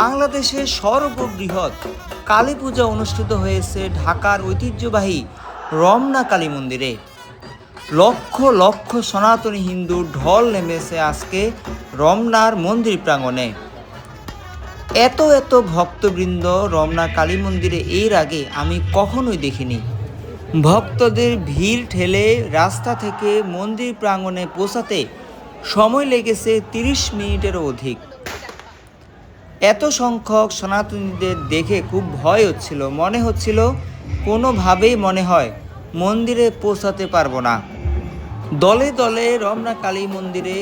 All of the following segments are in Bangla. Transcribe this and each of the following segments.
বাংলাদেশের সর্ববৃহৎ কালী পূজা অনুষ্ঠিত হয়েছে ঢাকার ঐতিহ্যবাহী রমনা কালী মন্দিরে। লক্ষ লক্ষ সনাতনী হিন্দু ঢল নেমেছে আজকে রমনার মন্দির প্রাঙ্গণে। এত এত ভক্তবৃন্দ রমনা কালী মন্দিরে এর আগে আমি কখনোই দেখিনি। ভক্তদের ভিড় ঠেলে রাস্তা থেকে মন্দির প্রাঙ্গণে পৌঁছাতে সময় লেগেছে তিরিশ মিনিটেরও অধিক। এত সংখ্যক সনাতনীদের দেখে খুব ভয় হচ্ছিল। মনে হচ্ছিল কোনোভাবেই মনে হয় মন্দিরে পৌঁছাতে পারব না। দলে দলে রমনা কালী মন্দিরে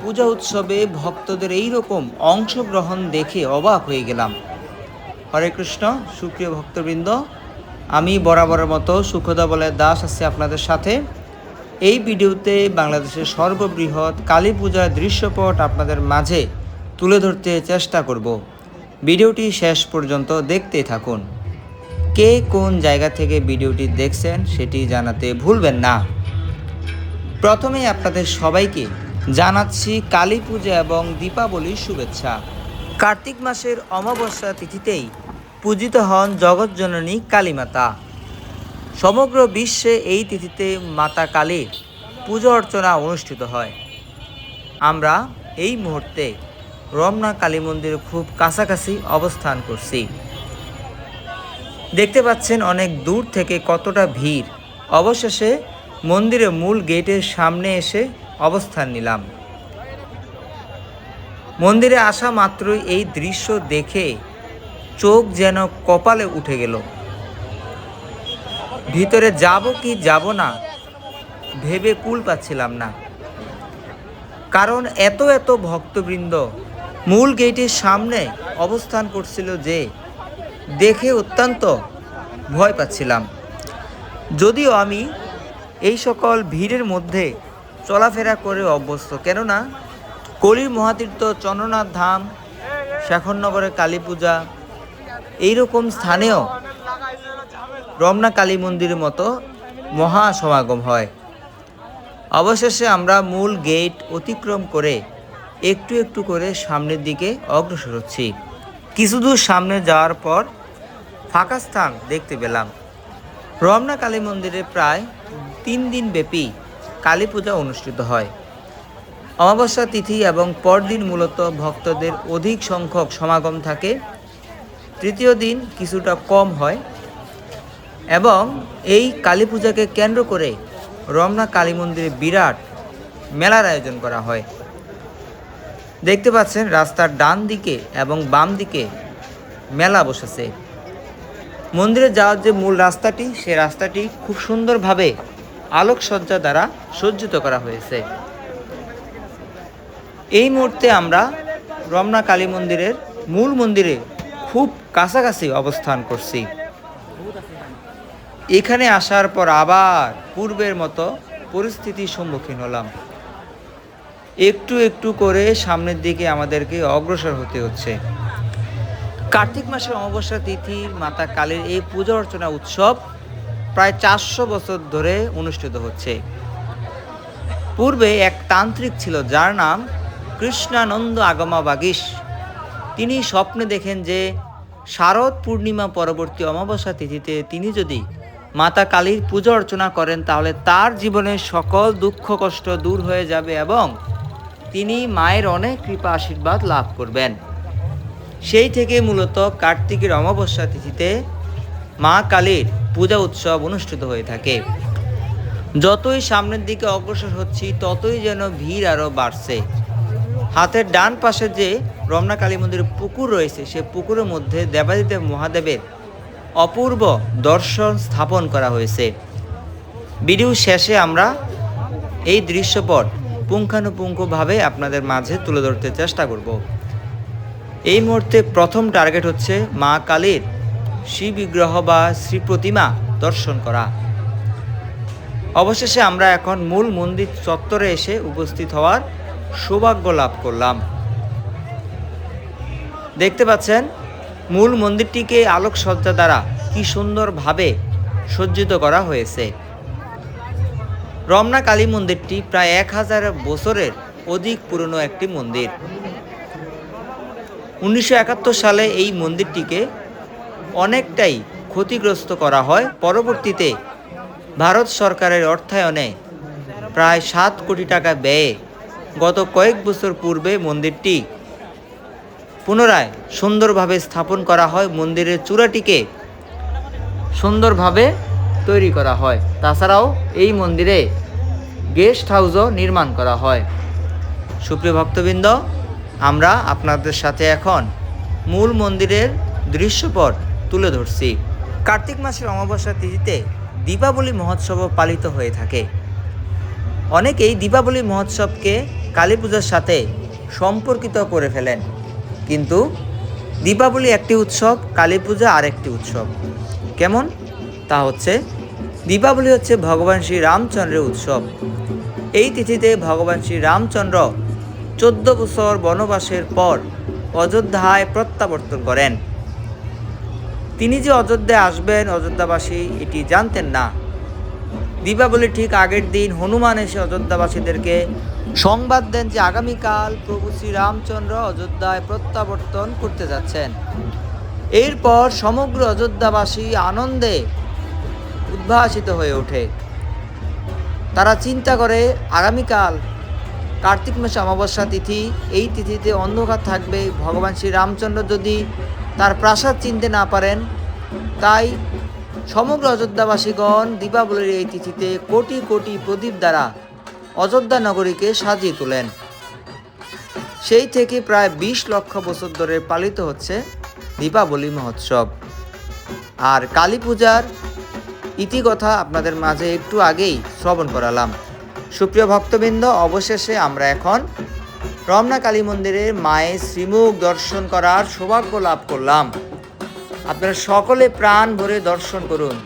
পূজা উৎসবে ভক্তদের এই রকম অংশগ্রহণ দেখে অবাক হয়ে গেলাম। হরে কৃষ্ণ, সুপ্রিয় ভক্তবৃন্দ, আমি বরাবরের মতো সুখদা বলে দাস আছি আপনাদের সাথে। এই ভিডিওতে বাংলাদেশের সর্ববৃহৎ কালী পূজার দৃশ্যপট আপনাদের মাঝে তুলে ধরতে চেষ্টা করব। ভিডিওটি শেষ পর্যন্ত দেখতে থাকুন। কে কোন জায়গা থেকে ভিডিওটি দেখছেন সেটি জানাতে ভুলবেন না। প্রথমেই আপনাদের সবাইকে জানাচ্ছি কালী পূজা এবং দীপাবলির শুভেচ্ছা। কার্তিক মাসের অমাবস্যা তিথিতেই পূজিত হন জগৎজননী কালীমাতা। সমগ্র বিশ্বে এই তিথিতে মাতা কালীর পুজো অর্চনা অনুষ্ঠিত হয়। আমরা এই মুহূর্তে রমনা কালী মন্দিরের খুব কাছাকাছি অবস্থান করছি। দেখতে পাচ্ছেন অনেক দূর থেকে কতটা ভিড়। অবশেষে মন্দিরের মূল গেটের সামনে এসে অবস্থান নিলাম। মন্দিরে আসা মাত্রই এই দৃশ্য দেখে চোখ যেন কপালে উঠে গেল। ভিতরে যাব কি যাব না, ভেবে কুল পাচ্ছিলাম না। কারণ এত এত ভক্তবৃন্দ মূল গেটের সামনে অবস্থান করছিল যে দেখে অত্যন্ত ভয় পাচ্ছিলাম। যদিও আমি এই সকল ভিড়ের মধ্যে চলাফেরা করে অভ্যস্ত, কেননা কলির মহাতীর্থ চন্দ্রনাথ ধাম শেখরনগরের কালী পূজা, এইরকম স্থানেও রমনা কালী মন্দিরের মতো মহা সমাগম হয়। অবশেষে আমরা মূল গেট অতিক্রম করে একটু একটু করে সামনের দিকে অগ্রসর হচ্ছি। কিছু দূর সামনে যাওয়ার পর ফাঁকা স্থান দেখতে পেলাম। রমনা কালী মন্দিরে প্রায় তিন দিন ব্যাপী কালী পূজা অনুষ্ঠিত হয়। অমাবস্যা তিথি এবং পরদিন মূলত ভক্তদের অধিক সংখ্যক সমাগম থাকে। তৃতীয় দিন কিছুটা কম হয় এবং এই কালী পূজাকে কেন্দ্র করে রমনা কালী মন্দিরে বিরাট মেলার আয়োজন করা হয়। দেখতে পাচ্ছেন রাস্তার ডান দিকে এবং বাম দিকে মেলা বসেছে। মন্দিরে যাওয়ার যে মূল রাস্তাটি সে রাস্তাটি খুব সুন্দরভাবে আলোকসজ্জা দ্বারা সজ্জিত করা হয়েছে। এই মুহূর্তে আমরা রমনা কালী মন্দিরের মূল মন্দিরে খুব কাছাকাছি অবস্থান করছি। এখানে আসার পর আবার পূর্বের মতো পরিস্থিতির সম্মুখীন হলাম। একটু একটু করে সামনের দিকে আমাদেরকে অগ্রসর হতে হচ্ছে। কার্তিক মাসের অমাবস্যা তিথি, মাতা কালীর এই পূজা অর্চনা উৎসব প্রায় চারশো বছর ধরে অনুষ্ঠিত হচ্ছে। পূর্বে এক তান্ত্রিক ছিল যার নাম কৃষ্ণানন্দ আগমা বাগিস তিনি স্বপ্নে দেখেন যে শারদ পূর্ণিমা পরবর্তী অমাবস্যা তিথিতে তিনি যদি মাতা কালীর পূজা অর্চনা করেন, তাহলে তার জীবনের সকল দুঃখ কষ্ট দূর হয়ে যাবে এবং তিনি মায়ের অনেক কৃপা আশীর্বাদ লাভ করবেন। সেই থেকে মূলত কার্তিকের অমাবস্যা তিথিতে মা কালীর পূজা উৎসব অনুষ্ঠিত হয়ে থাকে। যতই সামনের দিকে অগ্রসর হচ্ছি, ততই যেন ভিড় আরও বাড়ছে। হাতের ডান পাশে যে রমনা কালী মন্দিরের পুকুর রয়েছে, সে পুকুরের মধ্যে দেবাদিদেব মহাদেবের অপূর্ব দর্শন স্থাপন করা হয়েছে। ভিডিও শেষে আমরা এই দৃশ্যপট পুঙ্খানুপুঙ্খভাবে আপনাদের মাঝে তুলে ধরতে চেষ্টা করব। এই মুহূর্তে প্রথম টার্গেট হচ্ছে মা কালীর শ্রী বিগ্রহ বা শ্রী প্রতিমা দর্শন করা। অবশেষে আমরা এখন মূল মন্দির চত্বরে এসে উপস্থিত হওয়ার সৌভাগ্য লাভ করলাম। দেখতে পাচ্ছেন, মূল মন্দিরটিকে আলোকসজ্জা দ্বারা কি সুন্দরভাবে সজ্জিত করা হয়েছে। রমনা কালী মন্দিরটি প্রায় এক হাজার বছরের অধিক পুরনো একটি মন্দির। উনিশশো একাত্তর সালে এই মন্দিরটিকে অনেকটাই ক্ষতিগ্রস্ত করা হয়। পরবর্তীতে ভারত সরকারের অর্থায়নে প্রায় সাত কোটি টাকা ব্যয়ে গত কয়েক বছর পূর্বে মন্দিরটি পুনরায় সুন্দরভাবে স্থাপন করা হয়। মন্দিরের চূড়াটিকে সুন্দরভাবে তৈরি করা হয়। তাছাড়াও এই মন্দিরে গেস্ট হাউসও নির্মাণ করা হয়। সুপ্রিয় ভক্তবৃন্দ, আমরা আপনাদের সাথে এখন মূল মন্দিরের দৃশ্যপট তুলে ধরছি। কার্তিক মাসের অমাবস্যা তিথিতে দীপাবলি মহোৎসবও পালিত হয়ে থাকে। অনেকেই দীপাবলি মহোৎসবকে কালী পূজার সাথে সম্পর্কিত করে ফেলেন। কিন্তু দীপাবলি একটি উৎসব, কালী পূজা আরেকটি উৎসব। কেমন? তা হচ্ছে দীপাবলি হচ্ছে ভগবান শ্রী রামচন্দ্রের উৎসব। এই তিথিতে ভগবান শ্রী রামচন্দ্র চোদ্দ বছর বনবাসের পর অযোধ্যায় প্রত্যাবর্তন করেন। তিনি যে অযোধ্যায় আসবেন, অযোধ্যাবাসী এটি জানতেন না। দীপাবলির ঠিক আগের দিন হনুমান এসে অযোধ্যাবাসীদেরকে সংবাদ দেন যে আগামীকাল প্রভু শ্রী রামচন্দ্র অযোধ্যায় প্রত্যাবর্তন করতে যাচ্ছেন। এরপর সমগ্র অযোধ্যাবাসী আনন্দে উদ্ভাসিত হয়ে ওঠে। তারা চিন্তা করে, আগামীকাল কার্তিক মাসে অমাবস্যা তিথি, এই তিথিতে অন্ধকার থাকবে। ভগবান শ্রী রামচন্দ্র যদি তার প্রাসাদ চিনতে না পারেন, তাই সমগ্র অযোধ্যাবাসীগণ দীপাবলির এই তিথিতে কোটি কোটি প্রদীপ দ্বারা অযোধ্যা নগরীকে সাজিয়ে তোলেন। সেই থেকে প্রায় বিশ লক্ষ বছর ধরে পালিত হচ্ছে দীপাবলি মহোৎসব। আর কালী পূজার ইতিকথা আপনাদের মাঝে একটু আগেই শ্রবণ করালাম। সুপ্রিয় ভক্তবৃন্দ, অবশেষে আমরা এখন রমনা কালী মন্দিরের মায়ের শ্রীমুখ দর্শন করার সৌভাগ্য লাভ করলাম। আপনারা সকলে প্রাণ ভরে দর্শন করুন।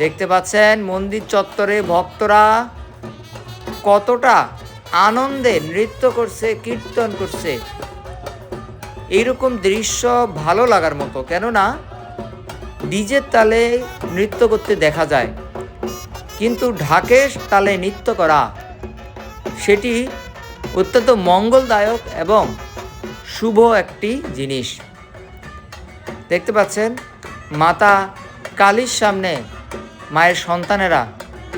দেখতে পাচ্ছেন মন্দির চত্বরে ভক্তরা কতটা আনন্দে নৃত্য করছে, কীর্তন করছে। এইরকম দৃশ্য ভালো লাগার মতো, কেননা ডিজের তালে নৃত্য করতে দেখা যায়। কিন্তু ঢাকের তালে নৃত্য করা, সেটি অত্যন্ত মঙ্গলদায়ক এবং শুভ একটি জিনিস। দেখতে পাচ্ছেন, মাতা কালীর সামনে মায়ের সন্তানেরা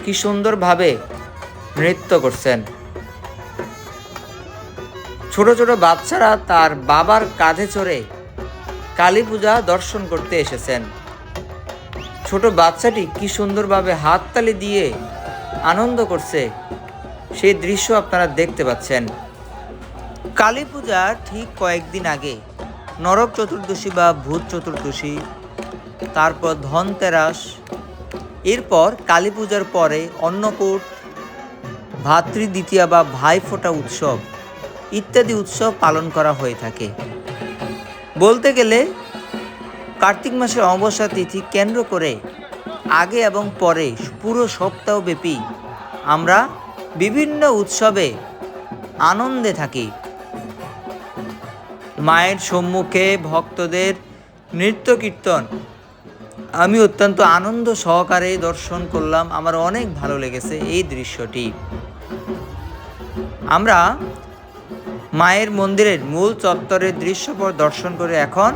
কি সুন্দরভাবে নৃত্য করছেন। ছোট ছোট বাচ্চারা তার বাবার কাঁধে চড়ে কালী পূজা দর্শন করতে এসেছেন। ছোট বাচ্চাটি কি সুন্দরভাবে হাততালি দিয়ে আনন্দ করছে, সেই দৃশ্য আপনারা দেখতে পাচ্ছেন। কালী পূজার ঠিক কয়েকদিন আগে, নরক চতুর্দশী বা ভূত চতুর্দশী, তারপর ধনতেরাস, এরপর কালী পূজার পরে অন্নকূট, ভাতৃ দ্বিতীয়া বা ভাইফোঁটা উৎসব ইত্যাদি উৎসব পালন করা হয়ে থাকে। বলতে গেলে কার্তিক মাসের অমাবস্যা তিথি কেন্দ্র করে আগে এবং পরে পুরো সপ্তাহব্যাপী আমরা বিভিন্ন উৎসবে আনন্দে থাকি। মায়ের সম্মুখে ভক্তদের নৃত্য কীর্তন। আমি অত্যন্ত আনন্দ সহকারে দর্শন করলাম, আমার অনেক ভালো লেগেছে এই দৃশ্যটি। আমরা মায়ের মন্দিরের মূল চত্বরের দৃশ্যপট দর্শন করে এখন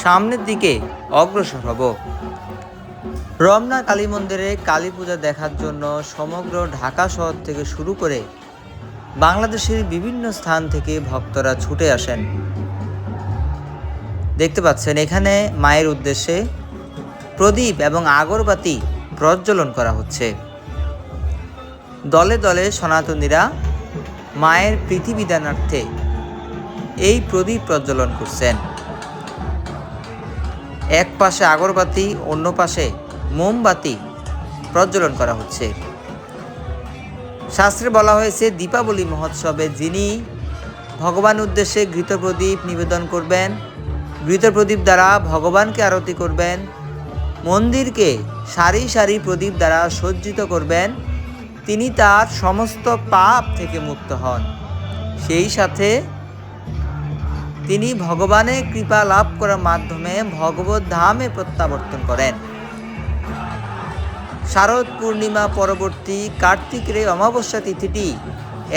সামনের দিকে অগ্রসর হব। রমনা কালী মন্দিরে কালী পূজা দেখার জন্য সমগ্র ঢাকা শহর থেকে শুরু করে বাংলাদেশের বিভিন্ন স্থান থেকে ভক্তরা ছুটে আসেন। দেখতে পাচ্ছেন, এখানে মায়ের উদ্দেশ্যে প্রদীপ এবং আগরবাতি প্রজ্বলন করা হচ্ছে। দলে দলে সনাতনীরা মায়ের পৃথিবীদানার্থে এই প্রদীপ প্রজ্বলন করছেন। এক পাশে আগরবাতি, অন্য পাশে মোমবাতি প্রজ্বলন করা হচ্ছে। শাস্ত্রে বলা হয়েছে, দীপাবলি মহোৎসবে যিনি ভগবান উদ্দেশ্যে ঘৃত প্রদীপ নিবেদন করবেন ঘৃত প্রদীপ দ্বারা ভগবানকে আরতি করবেন, মন্দিরকে সারি সারি প্রদীপ দ্বারা সজ্জিত করবেন, তিনি তার সমস্ত পাপ থেকে মুক্ত হন। সেই সাথে তিনি ভগবানের কৃপা লাভ করার মাধ্যমে ভগবত ধামে প্রত্যাবর্তন করেন। শারদ পূর্ণিমা পরবর্তী কার্তিকের এই অমাবস্যা তিথিটি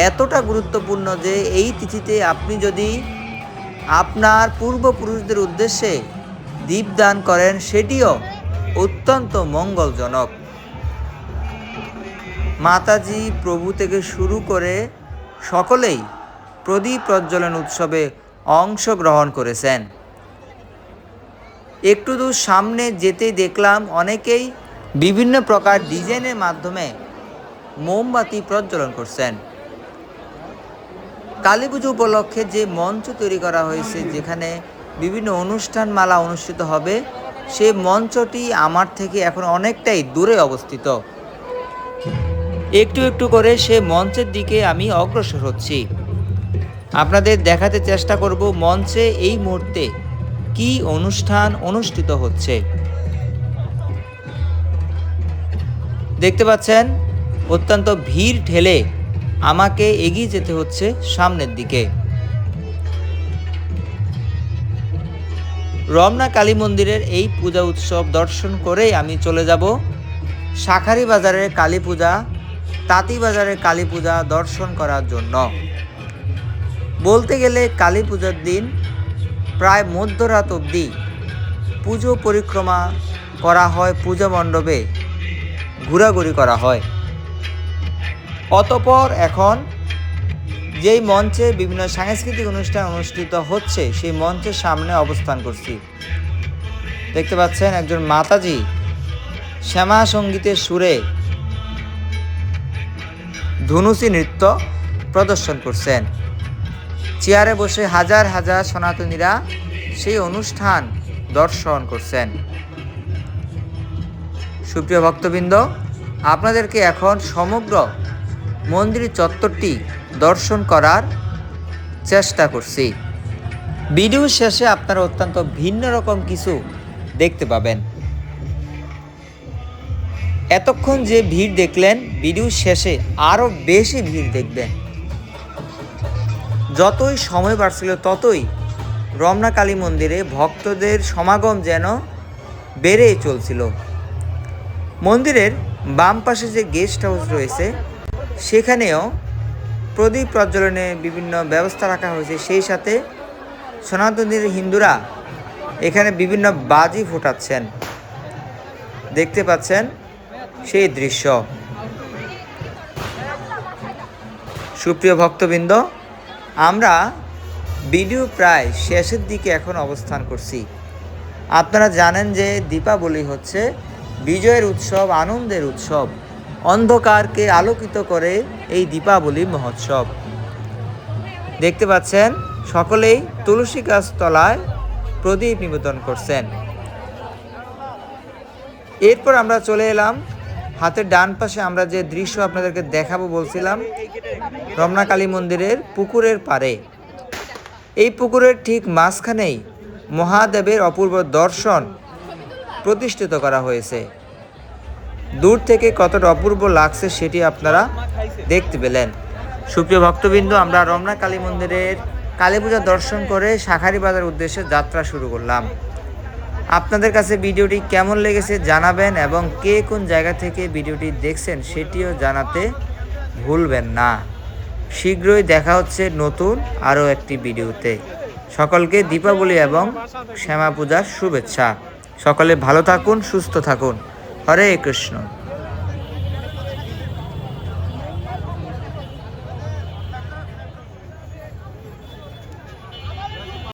এতটা গুরুত্বপূর্ণ যে এই তিথিতে আপনি যদি আপনার পূর্বপুরুষদের উদ্দেশ্যে দীপদান করেন, সেটিও অত্যন্ত মঙ্গলজনক। মাতাজি প্রভু থেকে শুরু করে সকলেই প্রদীপ প্রজ্বলন উৎসবে অংশগ্রহণ করেছেন। একটু দূর সামনে যেতেই দেখলাম অনেকেই বিভিন্ন প্রকার ডিজাইনের মাধ্যমে মোমবাতি প্রজ্বলন করছেন। কালী পুজো উপলক্ষে যে মঞ্চ তৈরি করা হয়েছে, যেখানে বিভিন্ন অনুষ্ঠান মালা অনুষ্ঠিত হবে সেই মঞ্চটি আমার থেকে এখন অনেকটাই দূরে অবস্থিত। একটু একটু করে সে মঞ্চের দিকে আমি অগ্রসর হচ্ছি। আপনাদের দেখাতে চেষ্টা করব মঞ্চে এই মুহূর্তে কি অনুষ্ঠান অনুষ্ঠিত হচ্ছে। দেখতে পাচ্ছেন, অত্যন্ত ভিড় ঠেলে আমাকে এগিয়ে যেতে হচ্ছে সামনের দিকে। রমনা কালী মন্দিরের এই পূজা উৎসব দর্শন করেই আমি চলে যাব। শাখারি বাজারের কালী পূজা, তাঁতি বাজারের কালী পূজা দর্শন করার জন্য। বলতে গেলে কালী পূজার দিন প্রায় মধ্যরাত অবধি পুজো পরিক্রমা করা হয়, পূজা মণ্ডপে ঘোরাঘুরি করা হয়। অতপর এখন যেই মঞ্চে বিভিন্ন সাংস্কৃতিক অনুষ্ঠান অনুষ্ঠিত হচ্ছে, সেই মঞ্চের সামনে অবস্থান করছি। দেখতে পাচ্ছেন একজন মাতাজি শ্যামা সঙ্গীতের সুরে ধনুসি নৃত্য প্রদর্শন করছেন। চেয়ারে বসে হাজার হাজার সনাতনীরা সেই অনুষ্ঠান দর্শন করছেন। সুপ্রিয় ভক্তবৃন্দ, আপনাদেরকে এখন সমগ্র মন্দির চত্বরটি দর্শন করার চেষ্টা করছি। ভিডিও শেষে আপনারা অত্যন্ত ভিন্ন রকম কিছু দেখতে পাবেন। এতক্ষণ যে ভিড় দেখলেন, ভিডিও শেষে আরও বেশি ভিড় দেখবেন। যতই সময় বাড়ছিল ততই রমনা কালী মন্দিরে ভক্তদের সমাগম যেন বেড়েই চলছিল। মন্দিরের বাম পাশে যে গেস্ট হাউস রয়েছে, সেখানেও প্রদীপ প্রজ্বলনে বিভিন্ন ব্যবস্থা রাখা হয়েছে। সেই সাথে সনাতনীর হিন্দুরা এখানে বিভিন্ন বাজি ফোটাচ্ছেন। দেখতে পাচ্ছেন সেই দৃশ্য। সুপ্রিয় ভক্তবৃন্দ আমরা ভিডিও প্রায় শেষের দিকে এখন অবস্থান করছি। আপনারা জানেন যে দীপাবলি হচ্ছে বিজয়ের উৎসব, আনন্দের উৎসব, অন্ধকারকে আলোকিত করে এই দীপাবলি মহোৎসব। দেখতে পাচ্ছেন, সকলেই তুলসী গাছ তলায় প্রদীপ নিবেদন করছেন। এরপর আমরা চলে এলাম হাতের ডান পাশে আমরা যে দৃশ্য আপনাদেরকে দেখাবো বলছিলাম, রমনা কালী মন্দিরের পুকুরের পারে এই পুকুরের ঠিক মাঝখানেই মহাদেবের অপূর্ব দর্শন প্রতিষ্ঠিত করা হয়েছে। দূর থেকে কতটা অপূর্ব লাগছে সেটি আপনারা দেখতে পেলেন। সুপ্রিয় ভক্তবৃন্দ, আমরা রমনা কালী মন্দিরের কালী পূজা দর্শন করে শাখারি বাজার উদ্দেশ্যে যাত্রা শুরু করলাম। আপনাদের কাছে ভিডিওটি কেমন লেগেছে জানাবেন এবং কে কোন জায়গা থেকে ভিডিওটি দেখছেন সেটিও জানাতে ভুলবেন না। শীঘ্রই দেখা হচ্ছে নতুন আরও একটি ভিডিওতে। সকলকে দীপাবলি এবং শ্যামা পূজার শুভেচ্ছা। সকলে ভালো থাকুন, সুস্থ থাকুন। হরে কৃষ্ণ।